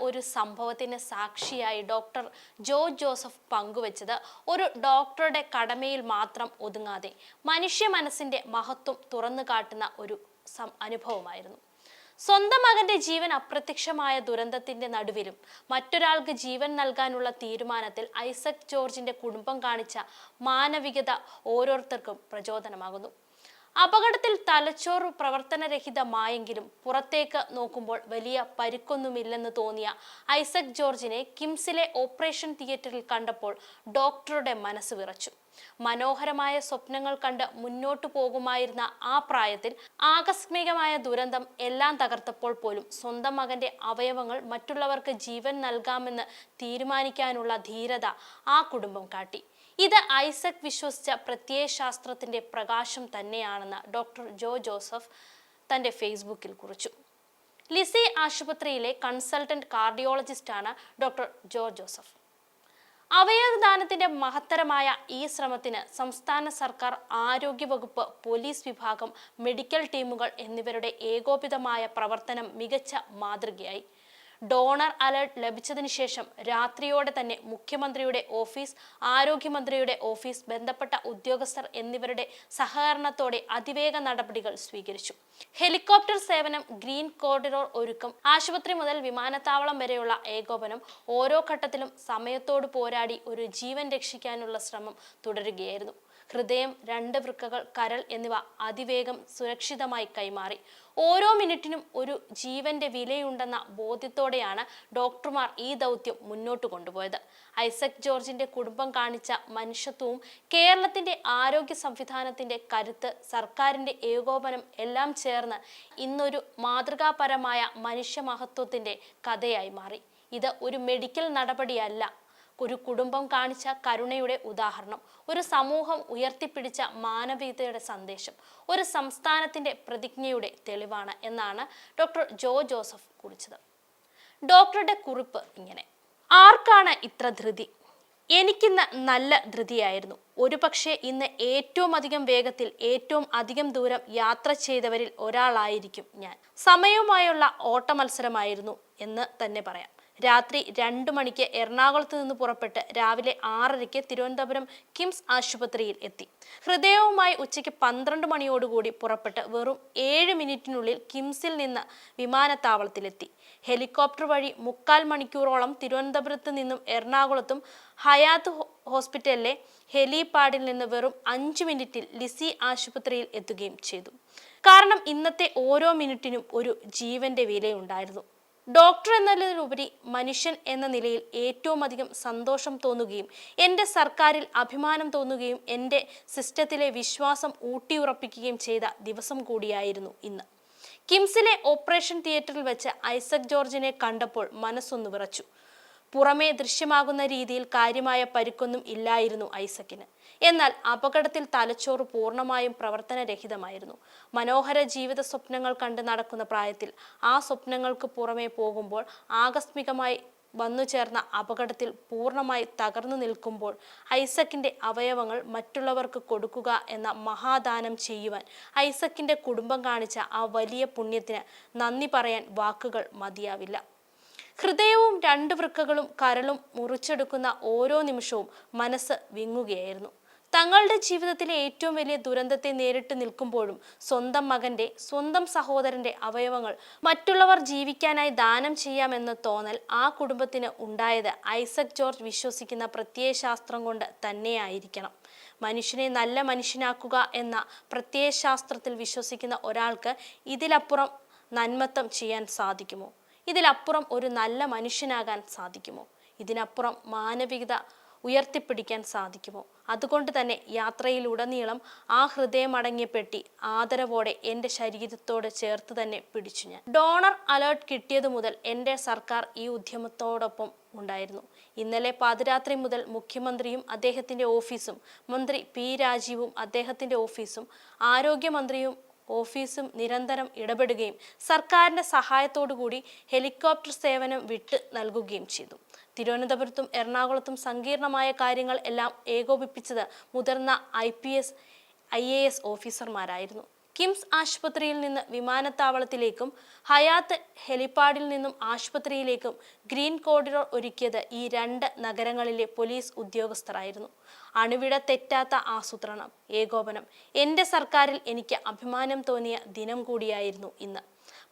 ഒരു സംഭവത്തിന് സാക്ഷിയായി ഡോക്ടർ ജോ ജോസഫ് പങ്കുവച്ചത് ഒരു ഡോക്ടറുടെ കടമയിൽ മാത്രം ഒതുങ്ങാതെ മനുഷ്യ മനസ്സിന്റെ മഹത്വം തുറന്നു കാട്ടുന്ന ഒരു അനുഭവമായിരുന്നു. സ്വന്തം മകന്റെ ജീവൻ അപ്രത്യക്ഷമായ ദുരന്തത്തിന്റെ നടുവിലും മറ്റൊരാൾക്ക് ജീവൻ നൽകാനുള്ള തീരുമാനത്തിൽ ഐസക് ജോർജിന്റെ കുടുംബം കാണിച്ച മാനവികത ഓരോരുത്തർക്കും പ്രചോദനമാകുന്നു. അപകടത്തിൽ തലച്ചോറ് പ്രവർത്തനരഹിതമായെങ്കിലും പുറത്തേക്ക് നോക്കുമ്പോൾ വലിയ പരിക്കൊന്നുമില്ലെന്ന് തോന്നിയ ഐസക് ജോർജിനെ കിംസിലെ ഓപ്പറേഷൻ തിയേറ്ററിൽ കണ്ടപ്പോൾ ഡോക്ടറുടെ മനസ്സ് വിറച്ചു. മനോഹരമായ സ്വപ്നങ്ങൾ കണ്ട് മുന്നോട്ടു പോകുമായിരുന്ന ആ പ്രായത്തിൽ ആകസ്മികമായ ദുരന്തം എല്ലാം തകർത്തപ്പോൾ പോലും സ്വന്തം മകന്റെ അവയവങ്ങൾ മറ്റുള്ളവർക്ക് ജീവൻ നൽകാമെന്ന് തീരുമാനിക്കാനുള്ള ധീരത ആ കുടുംബം കാട്ടി. ഇത് ഐസക് വിശ്വസിച്ച പ്രത്യയശാസ്ത്രത്തിന്റെ പ്രകാശം തന്നെയാണെന്ന് ഡോക്ടർ ജോ ജോസഫ് തന്റെ ഫേസ്ബുക്കിൽ കുറിച്ചു. ലിസി ആശുപത്രിയിലെ കൺസൾട്ടന്റ് കാർഡിയോളജിസ്റ്റാണ് ഡോക്ടർ ജോ ജോസഫ്. അവയവദാനത്തിന്റെ മഹത്തരമായ ഈ ശ്രമത്തിന് സംസ്ഥാന സർക്കാർ ആരോഗ്യ വകുപ്പ് പോലീസ് വിഭാഗം മെഡിക്കൽ ടീമുകൾ എന്നിവരുടെ ഏകോപിതമായ പ്രവർത്തനം മികച്ച മാതൃകയായി. ഡോണർ അലർട്ട് ലഭിച്ചതിന് ശേഷം രാത്രിയോടെ തന്നെ മുഖ്യമന്ത്രിയുടെ ഓഫീസ് ആരോഗ്യമന്ത്രിയുടെ ഓഫീസ് ബന്ധപ്പെട്ട ഉദ്യോഗസ്ഥർ എന്നിവരുടെ സഹകരണത്തോടെ അതിവേഗ നടപടികൾ സ്വീകരിച്ചു. ഹെലികോപ്റ്റർ സേവനം ഗ്രീൻ കോറിഡോർ ഒരുക്കം ആശുപത്രി മുതൽ വിമാനത്താവളം വരെയുള്ള ഏകോപനം ഓരോ ഘട്ടത്തിലും സമയത്തോട് പോരാടി ഒരു ജീവൻ രക്ഷിക്കാനുള്ള ശ്രമം തുടരുകയായിരുന്നു. ഹൃദയം രണ്ട് വൃക്കകൾ കരൾ എന്നിവ അതിവേഗം സുരക്ഷിതമായി കൈമാറി. ഓരോ മിനിറ്റിനും ഒരു ജീവന്റെ വിലയുണ്ടെന്ന ബോധ്യത്തോടെയാണ് ഡോക്ടർമാർ ഈ ദൗത്യം മുന്നോട്ട് കൊണ്ടുപോയത്. ഐസക് ജോർജിന്റെ കുടുംബം കാണിച്ച മനുഷ്യത്വവും കേരളത്തിന്റെ ആരോഗ്യ സംവിധാനത്തിന്റെ കരുത്ത് സർക്കാരിന്റെ ഏകോപനം എല്ലാം ചേർന്ന് ഇന്നൊരു മാതൃകാപരമായ മനുഷ്യ മഹത്വത്തിന്റെ കഥയായി മാറി. ഇത് ഒരു മെഡിക്കൽ നടപടിയല്ല ഒരു കുടുംബം കാണിച്ച കരുണയുടെ ഉദാഹരണം ഒരു സമൂഹം ഉയർത്തിപ്പിടിച്ച മാനവികതയുടെ സന്ദേശം ഒരു സംസ്ഥാനത്തിന്റെ പ്രതിജ്ഞയുടെ തെളിവാണ് എന്നാണ് ഡോക്ടർ ജോ ജോസഫ് കുറിച്ചത്. ഡോക്ടറുടെ കുറിപ്പ് ഇങ്ങനെ. ആർക്കാണ് ഇത്ര ധൃതി? എനിക്കിന്ന് നല്ല ധൃതിയായിരുന്നു. ഒരുപക്ഷെ ഇന്ന് ഏറ്റവും അധികം വേഗത്തിൽ ഏറ്റവും അധികം ദൂരം യാത്ര ചെയ്തവരിൽ ഒരാളായിരിക്കും ഞാൻ. സമയവുമായുള്ള ഓട്ടമത്സരമായിരുന്നു എന്ന് തന്നെ പറയാം. രാത്രി രണ്ടു മണിക്ക് എറണാകുളത്ത് നിന്ന് പുറപ്പെട്ട് രാവിലെ ആറരയ്ക്ക് തിരുവനന്തപുരം കിംസ് ആശുപത്രിയിൽ എത്തി. ഹൃദയവുമായി ഉച്ചയ്ക്ക് പന്ത്രണ്ട് മണിയോടുകൂടി പുറപ്പെട്ട് വെറും ഏഴ് മിനിറ്റിനുള്ളിൽ കിംസിൽ നിന്ന് വിമാനത്താവളത്തിലെത്തി. ഹെലികോപ്റ്റർ വഴി മുക്കാൽ മണിക്കൂറോളം തിരുവനന്തപുരത്ത് നിന്നും എറണാകുളത്തും ഹയാത്ത് ഹോസ്പിറ്റലിലെ ഹെലിപാഡിൽ നിന്ന് വെറും അഞ്ച് മിനിറ്റിൽ ലിസി ആശുപത്രിയിൽ എത്തുകയും ചെയ്തു. കാരണം ഇന്നത്തെ ഓരോ മിനിറ്റിനും ഒരു ജീവന്റെ വിലയുണ്ടായിരുന്നു. ഡോക്ടർ എന്നതിലുപരി മനുഷ്യൻ എന്ന നിലയിൽ ഏറ്റവും അധികം സന്തോഷം തോന്നുകയും എന്റെ സർക്കാരിൽ അഭിമാനം തോന്നുകയും എന്റെ സിസ്റ്റത്തിലെ വിശ്വാസം ഊട്ടിയുറപ്പിക്കുകയും ചെയ്ത ദിവസം കൂടിയായിരുന്നു ഇന്ന്. കിംസിലെ ഓപ്പറേഷൻ തിയേറ്ററിൽ വെച്ച് ഐസക് ജോർജിനെ കണ്ടപ്പോൾ മനസ്സൊന്ന് വിറച്ചു. പുറമേ ദൃശ്യമാകുന്ന രീതിയിൽ കാര്യമായ പരിക്കൊന്നും ഇല്ലായിരുന്നു ഐസക്കിന്. എന്നാൽ അപകടത്തിൽ തലച്ചോറ് പൂർണമായും പ്രവർത്തനരഹിതമായിരുന്നു. മനോഹര ജീവിത സ്വപ്നങ്ങൾ കണ്ട് നടക്കുന്ന പ്രായത്തിൽ ആ സ്വപ്നങ്ങൾക്ക് പുറമേ പോകുമ്പോൾ ആകസ്മികമായി വന്നു ചേർന്ന അപകടത്തിൽ പൂർണമായി തകർന്നു നിൽക്കുമ്പോൾ ഐസക്കിന്റെ അവയവങ്ങൾ മറ്റുള്ളവർക്ക് കൊടുക്കുക എന്ന മഹാദാനം ചെയ്യുവാൻ ഐസക്കിന്റെ കുടുംബം കാണിച്ച ആ വലിയ പുണ്യത്തിന് നന്ദി പറയാൻ വാക്കുകൾ മതിയാവില്ല. ഹൃദയവും രണ്ട് വൃക്കകളും കരളും മുറിച്ചെടുക്കുന്ന ഓരോ നിമിഷവും മനസ്സ് വിങ്ങുകയായിരുന്നു. തങ്ങളുടെ ജീവിതത്തിലെ ഏറ്റവും വലിയ ദുരന്തത്തെ നേരിട്ട് നിൽക്കുമ്പോഴും സ്വന്തം മകന്റെ സ്വന്തം സഹോദരന്റെ അവയവങ്ങൾ മറ്റുള്ളവർ ജീവിക്കാനായി ദാനം ചെയ്യാമെന്ന തോന്നൽ ആ കുടുംബത്തിന് ഉണ്ടായത് ഐസക് ജോർജ് വിശ്വസിക്കുന്ന പ്രത്യയശാസ്ത്രം കൊണ്ട് തന്നെയായിരിക്കണം. മനുഷ്യനെ നല്ല മനുഷ്യനാക്കുക എന്ന പ്രത്യയശാസ്ത്രത്തിൽ വിശ്വസിക്കുന്ന ഒരാൾക്ക് ഇതിലപ്പുറം നന്മത്തം ചെയ്യാൻ സാധിക്കുമോ? ഇതിലപ്പുറം ഒരു നല്ല മനുഷ്യനാകാൻ സാധിക്കുമോ? ഇതിനപ്പുറം മാനവികത ഉയർത്തിപ്പിടിക്കാൻ സാധിക്കുമോ? അതുകൊണ്ട് തന്നെ യാത്രയിലുടനീളം ആ ഹൃദയമടങ്ങിയ പെട്ടി ആദരവോടെ എന്റെ ശരീരത്തോട് ചേർത്ത് തന്നെ പിടിച്ചു ഞാൻ. ഡോണർ അലേർട്ട് കിട്ടിയതു മുതൽ എന്റെ സർക്കാർ ഈ ഉദ്യമത്തോടൊപ്പം ഉണ്ടായിരുന്നു. ഇന്നലെ പാതിരാത്രി മുതൽ മുഖ്യമന്ത്രിയും അദ്ദേഹത്തിന്റെ ഓഫീസും മന്ത്രി പി രാജീവും അദ്ദേഹത്തിന്റെ ഓഫീസും ആരോഗ്യമന്ത്രിയും ഓഫീസും നിരന്തരം ഇടപെടുകയും സർക്കാരിന്റെ സഹായത്തോടുകൂടി ഹെലികോപ്റ്റർ സേവനം വിട്ട് നൽകുകയും ചെയ്തു. തിരുവനന്തപുരത്തും എറണാകുളത്തും സങ്കീർണമായ കാര്യങ്ങൾ എല്ലാം ഏകോപിപ്പിച്ചത് മുതിർന്ന I P S I A S ഓഫീസർമാരായിരുന്നു. KIMS ആശുപത്രിയിൽ നിന്ന് വിമാനത്താവളത്തിലേക്കും ഹയാത്ത് ഹെലിപ്പാഡിൽ നിന്നും ആശുപത്രിയിലേക്കും ഗ്രീൻ കോറിഡോർ ഒരുക്കിയത് ഈ രണ്ട് നഗരങ്ങളിലെ പോലീസ് ഉദ്യോഗസ്ഥരായിരുന്നു. അണുവിട തെറ്റാത്ത ആസൂത്രണം ഏകോപനം എന്റെ സർക്കാരിൽ എനിക്ക് അഭിമാനം തോന്നിയ ദിനം കൂടിയായിരുന്നു ഇന്ന്.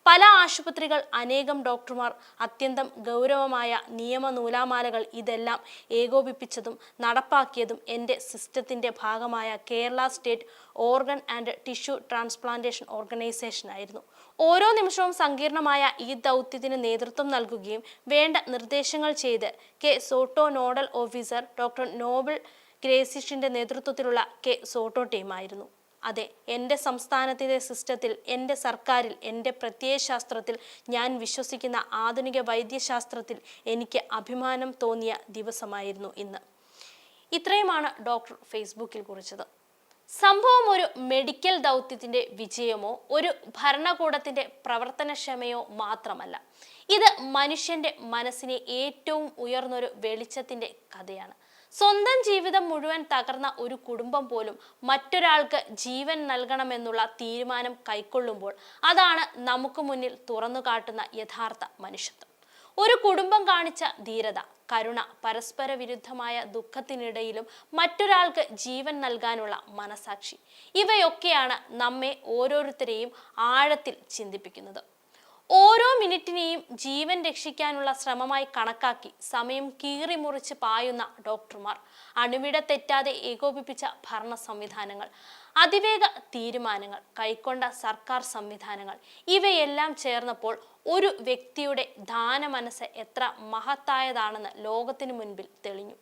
പല ആശുപത്രികൾ അനേകം ഡോക്ടർമാർ അത്യന്തം ഗൗരവമായ നിയമ നൂലാമാലകൾ ഇതെല്ലാം ഏകോപിപ്പിച്ചതും നടപ്പാക്കിയതും എന്റെ സിസ്റ്റത്തിന്റെ ഭാഗമായ Kerala state organ and tissue transplantation organisation ആയിരുന്നു. ഓരോ നിമിഷവും സങ്കീർണമായ ഈ ദൗത്യത്തിന് നേതൃത്വം നൽകുകയും വേണ്ട നിർദ്ദേശങ്ങൾ ചെയ്ത് K SOTTO nodal officer doctor Noble ഗ്രേസിഷിന്റെ നേതൃത്വത്തിലുള്ള കെ സോട്ടോ ടീമായിരുന്നു. അതെ എന്റെ സംസ്ഥാനത്തിന്റെ സിസ്റ്റത്തിൽ എന്റെ സർക്കാരിൽ എന്റെ പ്രത്യയശാസ്ത്രത്തിൽ ഞാൻ വിശ്വസിക്കുന്ന ആധുനിക വൈദ്യശാസ്ത്രത്തിൽ എനിക്ക് അഭിമാനം തോന്നിയ ദിവസമായിരുന്നു ഇന്ന്. ഇത്രയുമാണ് ഡോക്ടർ ഫേസ്ബുക്കിൽ കുറിച്ചത്. സംഭവം ഒരു മെഡിക്കൽ ദൗത്യത്തിന്റെ വിജയമോ ഒരു ഭരണകൂടത്തിന്റെ പ്രവർത്തനക്ഷമയോ മാത്രമല്ല. ഇത് മനുഷ്യന്റെ മനസ്സിനെ ഏറ്റവും ഉയർന്നൊരു വെളിച്ചത്തിന്റെ കഥയാണ്. സ്വന്തം ജീവിതം മുഴുവൻ തകർന്ന ഒരു കുടുംബം പോലും മറ്റൊരാൾക്ക് ജീവൻ നൽകണമെന്നുള്ള തീരുമാനം കൈക്കൊള്ളുമ്പോൾ അതാണ് നമുക്ക് മുന്നിൽ തുറന്നു കാട്ടുന്ന യഥാർത്ഥ മനുഷ്യത്വം. ഒരു കുടുംബം കാണിച്ച ധീരത കരുണ പരസ്പര വിരുദ്ധമായ ദുഃഖത്തിനിടയിലും മറ്റൊരാൾക്ക് ജീവൻ നൽകാനുള്ള മനസാക്ഷി. ഇവയൊക്കെയാണ് നമ്മെ ഓരോരുത്തരെയും ആഴത്തിൽ ചിന്തിപ്പിക്കുന്നത്. ഓരോ മിനിറ്റിനെയും ജീവൻ രക്ഷിക്കാനുള്ള ശ്രമമായി കണക്കാക്കി സമയം കീറിമുറിച്ച് പായുന്ന ഡോക്ടർമാർ അണുവിട തെറ്റാതെ ഏകോപിപ്പിച്ച ഭരണ സംവിധാനങ്ങൾ അതിവേഗ തീരുമാനങ്ങൾ കൈക്കൊണ്ട സർക്കാർ സംവിധാനങ്ങൾ ഇവയെല്ലാം ചേർന്നപ്പോൾ ഒരു വ്യക്തിയുടെ ദാന മനസ്സ് എത്ര മഹത്തായതാണെന്ന് ലോകത്തിനു മുൻപിൽ തെളിഞ്ഞു.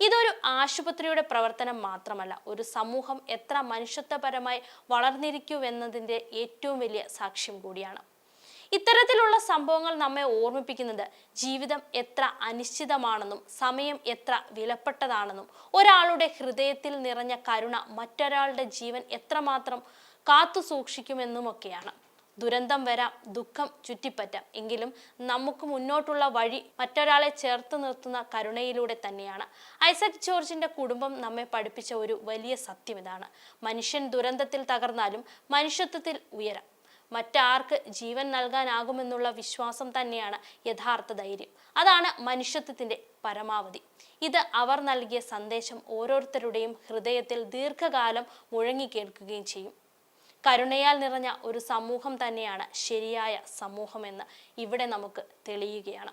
ഇതൊരു ആശുപത്രിയുടെ പ്രവർത്തനം മാത്രമല്ല ഒരു സമൂഹം എത്ര മനുഷ്യത്വപരമായി വളർന്നിരിക്കുമെന്നതിന്റെ ഏറ്റവും വലിയ സാക്ഷ്യം കൂടിയാണ്. ഇത്തരത്തിലുള്ള സംഭവങ്ങൾ നമ്മെ ഓർമ്മിപ്പിക്കുന്നത് ജീവിതം എത്ര അനിശ്ചിതമാണെന്നും സമയം എത്ര വിലപ്പെട്ടതാണെന്നും ഒരാളുടെ ഹൃദയത്തിൽ നിറഞ്ഞ കരുണ മറ്റൊരാളുടെ ജീവൻ എത്രമാത്രം കാത്തു സൂക്ഷിക്കുമെന്നുമൊക്കെയാണ്. ദുരന്തം വരാം ദുഃഖം ചുറ്റിപ്പറ്റാം. എങ്കിലും നമുക്ക് മുന്നോട്ടുള്ള വഴി മറ്റൊരാളെ ചേർത്ത് നിർത്തുന്ന കരുണയിലൂടെ തന്നെയാണ്. ഐസക് ജോർജിന്റെ കുടുംബം നമ്മെ പഠിപ്പിച്ച ഒരു വലിയ സത്യം ഇതാണ്. മനുഷ്യൻ ദുരന്തത്തിൽ തകർന്നാലും മനുഷ്യത്വത്തിൽ ഉയരാം. മറ്റാർക്ക് ജീവൻ നൽകാനാകുമെന്നുള്ള വിശ്വാസം തന്നെയാണ് യഥാർത്ഥ ധൈര്യം. അതാണ് മനുഷ്യത്വത്തിന്റെ പരമാവധി. ഇത് അവർ നൽകിയ സന്ദേശം ഓരോരുത്തരുടെയും ഹൃദയത്തിൽ ദീർഘകാലം മുഴങ്ങിക്കേൾക്കുകയും ചെയ്യും. കരുണയാൽ നിറഞ്ഞ ഒരു സമൂഹം തന്നെയാണ് ശരിയായ സമൂഹമെന്ന് ഇവിടെ നമുക്ക് തെളിയുകയാണ്.